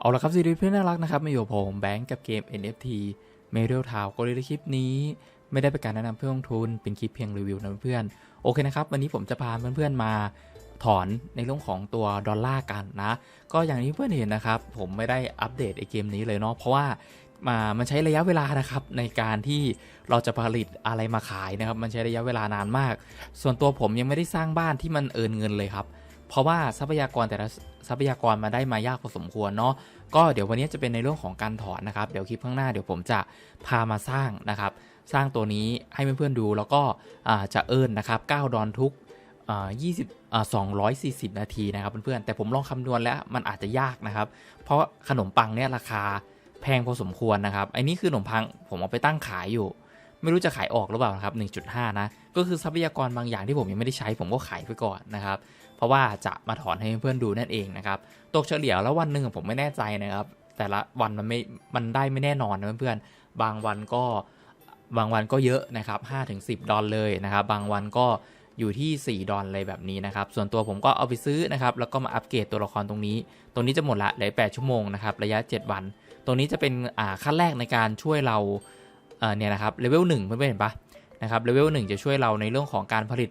เอาละครับสวัสดีเพื่อนน่ารักนะครับมาอยู่ผมแบงก์กับเกม NFT m e r i a l t o w ก็เลยในคลิปนี้ ไม่ได้เป็นการแนะนำเพื่อลงทุนเป็นคลิปเพียงรีวิวนะเพื่อนโอเคนะครับ วันนี้ผมจะพาเพื่อนๆมาถอนในเรื่องของตัวดอลลาร์กันนะ ก็อย่างที่เพื่อนเห็นนะครับ ผมไม่ได้อัปเดตไอเกมนี้เลยเนาะเพราะว่ามามันใช้ระยะเวลานะครับในการที่เราจะผลิตอะไรมาขายนะครับ มันใช้ระยะเวลานานมาก ส่วนตัวผมยังไม่ได้สร้างบ้านที่มันเอินเงินเลยครับ เพราะว่าทรัพยากรแต่ละทรัพยากรมาได้มายากพอสมควรเนาะก็เดี๋ยววันนี้จะเป็นในเรื่องของการถอนนะครับ เดี๋ยวคลิปข้างหน้าเดี๋ยวผมจะพามาสร้างนะครับ สร้างตัวนี้ให้เพื่อนๆดูแล้วก็จะเอิญนะครับ 9 ดอนทุกอ่า20อ่า240นาทีนะครับเพื่อนๆแต่ผมลองคำนวณแล้วมันอาจจะยากนะครับ เพราะขนมปังเนี่ยราคาแพงพอสมควรนะครับไอ้นี่คือขนมปังผมเอาไปตั้งขายอยู่ ไม่รู้จะขายออกหรือเปล่านะครับ1.5 นะ ก็คือทรัพยากรบางอย่างที่ผมยังไม่ได้ใช้ผมก็ขายไปก่อนนะครับ เพราะว่าจะมาถอนให้เพื่อนดูนั่นเองนะครับตกเฉลี่ยแล้ววันหนึ่งผมไม่แน่ใจนะครับ แต่ละวันมันไม่มันได้ไม่แน่นอนนะเพื่อนๆบางวันก็บางวันก็เยอะนะครับ5ถึง10 ดอลเลยนะครับ บางวันก็อยู่ที่ 4 ดอลเลยแบบนี้นะครับ ส่วนตัวผมก็เอาไปซื้อนะครับ แล้วก็มาอัปเกรดตัวละครตรงนี้ ตรงนี้จะหมดละเหลือ8ชั่วโมงนะครับ ระยะ 7 วัน ตรงนี้จะเป็นอ่าขั้นแรกในการช่วยเราเอ่อเนี่ยนะครับ เลเวล1เพื่อนๆเห็นปะนะครับ เลเวล1จะช่วยเราในเรื่องของการผลิต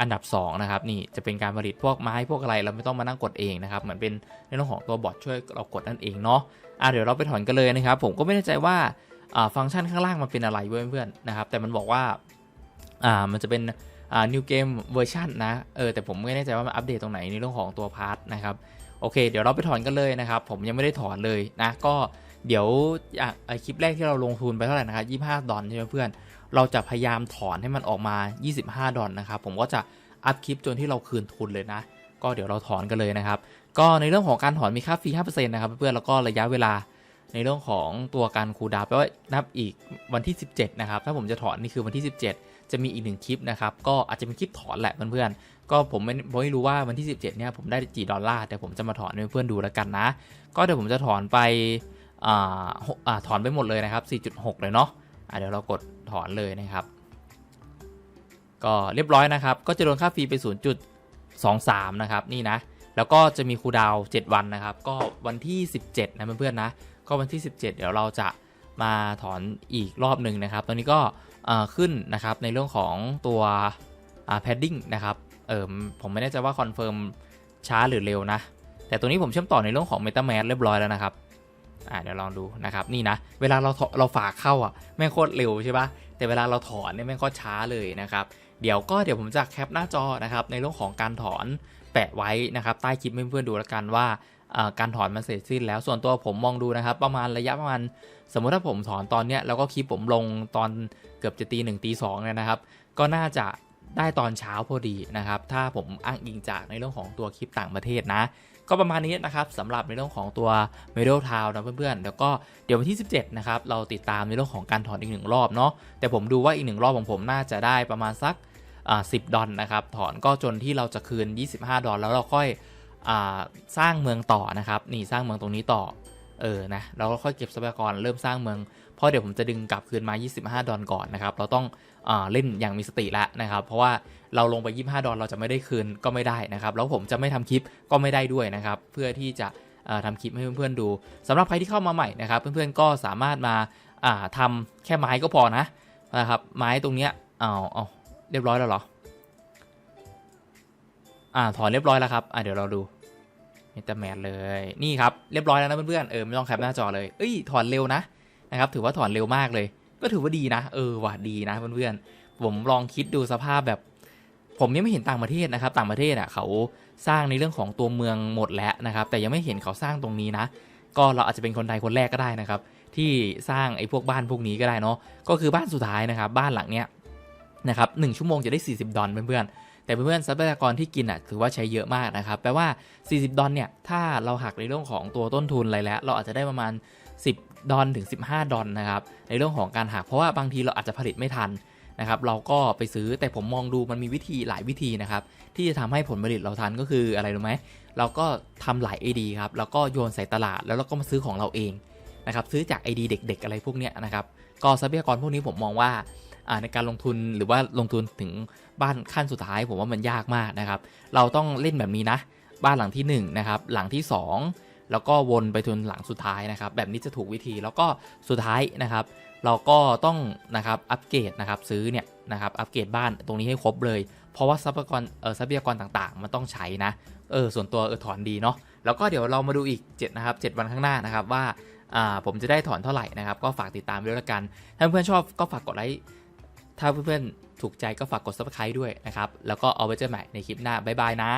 อันดับ2นะครับนี่จะเป็นการผลิตพวกไม้พวกอะไรเราไม่ต้องมานั่งกดเองนะครับเหมือนเป็นในเรื่องของตัวบอทช่วยเรากดนั่นเองเนาะอะเดี๋ยวเราไปถอนกันเลยนะครับ ผมก็ไม่แน่ใจว่าฟังก์ชันข้างล่างมันเป็นอะไรเพื่อนๆนะครับแต่มันบอกว่าอ่ามันจะเป็นอ่า new game version นะเออแต่ผมไม่แน่ใจว่ามันอัปเดตตรงไหนในเรื่องของตัวพาร์ทนะครับโอเค เดี๋ยวเราไปถอนกันเลยนะครับ ผมยังไม่ได้ถอนเลยนะก็เดี๋ยวอะไอคลิปแรกที่เราลงทุนไปเท่าไหร่นะครับ25 ดอลใช่ไหมเพื่อน เราจะพยายามถอนให้มันออกมา 25 ดอลนะครับ ผมก็จะอัพคลิปจนที่เราคืนทุนเลยนะ ก็เดี๋ยวเราถอนกันเลยนะครับ ก็ในเรื่องของการถอนมีค่าฟรี 5%นะครับเพื่อนๆแล้วก็ระยะเวลาในเรื่องของตัวการคูลดาวน์แปลว่านับอีกวันที่ 17 นะครับ ถ้าผมจะถอนนี่คือวันที่ 17 จะมีอีกหนึ่งคลิปนะครับ ก็อาจจะเป็นคลิปถอนแหละเพื่อนๆ ก็ผมไม่ไม่รู้ว่าวันที่ 17 เนี่ยผมได้กี่ดอลลาร์ แต่ผมจะมาถอนให้เพื่อนๆดูแล้วกันนะ ก็เดี๋ยวผมจะถอนไปอ่าถอนไปหมดเลยนะครับ 4.6 เลยเนาะ เดี๋ยวเรากดถอนเลยนะครับ ก็เรียบร้อยนะครับ ก็จะโดนค่าฟรีไป 0.23 นะครับนี่นะ แล้วก็จะมีคูดาว 7 วันนะครับ ก็วันที่ 17 นะเพื่อนๆนะ ก็วันที่ 17 เดี๋ยวเราจะมาถอนอีกรอบหนึ่งนะครับ ตอนนี้ก็ขึ้นนะครับในเรื่องของตัวอ่า padding นะครับเออผมไม่แน่ใจว่าคอนเฟิร์มช้าหรือเร็วนะ แต่ตัวนี้ผมเชื่อมต่อในเรื่องของ MetaMask เรียบร้อยแล้วนะครับ อ่าเดี๋ยวลองดูนะครับนี่นะ เวลาเราเราฝากเข้าอะแม่งโคตรเร็วใช่ปะแต่เวลาเราถอนเนี่ยแม่งโคตรช้าเลยนะครับเดี๋ยวก็เดี๋ยวผมจะแคปหน้าจอนะครับในเรื่องของการถอนแปะไว้นะครับใต้คลิปเพื่อนๆดูแล้วกันว่าการถอนมันเสร็จสิ้นแล้วส่วนตัวผมมองดูนะครับ ประมาณระยะประมาณสมมติถ้าผมถอนตอนเนี้ยแล้วก็คลิปผมลงตอนเกือบจะตีหนึ่งตีสองเนี่ยนะครับ ก็น่าจะได้ตอนเช้าพอดีนะครับ ถ้าผมอ้างอิงจากในเรื่องของตัวคลิปต่างประเทศนะ ก็ประมาณนี้นะครับสำหรับในเรื่องของตัว m e d a l Town นะเพื่อนๆ แล้วก็เดี๋ยววันที่ 17 นะครับ เราติดตามในเรื่องของการถอนอีกหนึ่งรอบเนาะแต่ผมดูว่าอีกหนึ่งรอบของผมน่าจะได้ประมาณสักอ่า10ดอลนะครับ ถอนก็จนที่เราจะคืน 25 ดอลแล้วเราค่อยอ่าสร้างเมืองต่อนะครับนี่สร้างเมืองตรงนี้ต่อเออนะเราก็ค่อยเก็บทรัพยากรเริ่มสร้างเมือง เพราะเดี๋ยวผมจะดึงกลับคืนมา 25 ดอลก่อนนะครับ เราต้องอเล่นอย่างมีสติแล้วนะครับ เพราะว่าเราลงไป 25 ดอลเราจะไม่ได้คืนก็ไม่ได้นะครับ แล้วผมจะไม่ทำคลิปก็ไม่ได้ด้วยนะครับ เพื่อที่จะเอ่อทำคลิปให้เพื่อนๆดูสำหรับใครที่เข้ามาใหม่นะครับ เพื่อนๆก็สามารถมาาทำแค่ไม้ก็พอนะนะครับ ไม้ตรงเนี้ยเอาเอาเรียบร้อยแล้วเหรอ อ่าถอนเรียบร้อยแล้วครับ อ่าเดี๋ยวเราดูเมตาแมนเลย นี่ครับ เรียบร้อยแล้วนะเพื่อนๆ เออไม่ต้องแคปหน้าจอเลย เอ้ย ถอนเร็วนะ นะครับ ถือว่าถอนเร็วมากเลย ก็ถือว่าดีนะ เออว่ะดีนะเพื่อนๆ ผมลองคิดดูสภาพแบบ ผมยังไม่เห็นต่างประเทศนะครับ ต่างประเทศอะเขาสร้างในเรื่องของตัวเมืองหมดแล้วนะครับ แต่ยังไม่เห็นเขาสร้างตรงนี้นะ ก็เราอาจจะเป็นคนไทยคนแรกก็ได้นะครับ ที่สร้างไอ้พวกบ้านพวกนี้ก็ได้เนาะ ก็คือบ้านสุดท้ายนะครับ บ้านหลังเนี้ยนะครับหนึ่งชั่วโมงจะได้ 40 ดอลเพื่อนๆ แต่เพื่อนๆทรัพยากรที่กินอะถือว่าใช้เยอะมากนะครับ แปลว่า 40 ดอลเนี่ย ถ้าเราหักในเรื่องของตัวต้นทุนอะไรแล้ว เราอาจจะได้ประมาณ 10ดอลถึง 15 ดอลนะครับ ในเรื่องของการหักเพราะว่าบางทีเราอาจจะผลิตไม่ทันนะครับ เราก็ไปซื้อแต่ผมมองดูมันมีวิธีหลายวิธีนะครับ ที่จะทำให้ผลผลิตเราทันก็คืออะไรรู้ไหมเราก็ทำหลาย ID ครับแล้วก็โยนใส่ตลาดแล้วเราก็มาซื้อของเราเองนะครับซื้อจาก ID เด็ก ๆ อะไรพวกเนี้ยนะครับก็ทรัพยากรพวกนี้ผมมองว่าอ่าในการลงทุนหรือว่าลงทุนถึงบ้านขั้นสุดท้ายผมว่ามันยากมากนะครับ เราต้องเล่นแบบนี้นะ บ้านหลังที่1นะครับหลังที่ 2 แล้วก็วนไปจนหลังสุดท้ายนะครับ แบบนี้จะถูกวิธีแล้วก็สุดท้ายนะครับ เราก็ต้องนะครับอัปเกรดนะครับซื้อเนี่ยนะครับอัปเกรดบ้านตรงนี้ให้ครบเลย เพราะว่าทรัพยากรเออทรัพยากรต่างๆ มันต้องใช้นะเออส่วนตัวเออถอนดีเนาะแล้วก็เดี๋ยวเรามาดูอีก7นะครับ7วันข้างหน้านะครับว่าอ่าผมจะได้ถอนเท่าไหร่นะครับ ก็ฝากติดตามด้วยละกัน ถ้าเพื่อนชอบก็ฝากกดไลค์ถ้าเพื่อนๆถูกใจก็ฝากกด subscribe ด้วยนะครับแล้วก็เอาไว้เจอใหม่ในคลิปหน้าบ๊ายบายนะ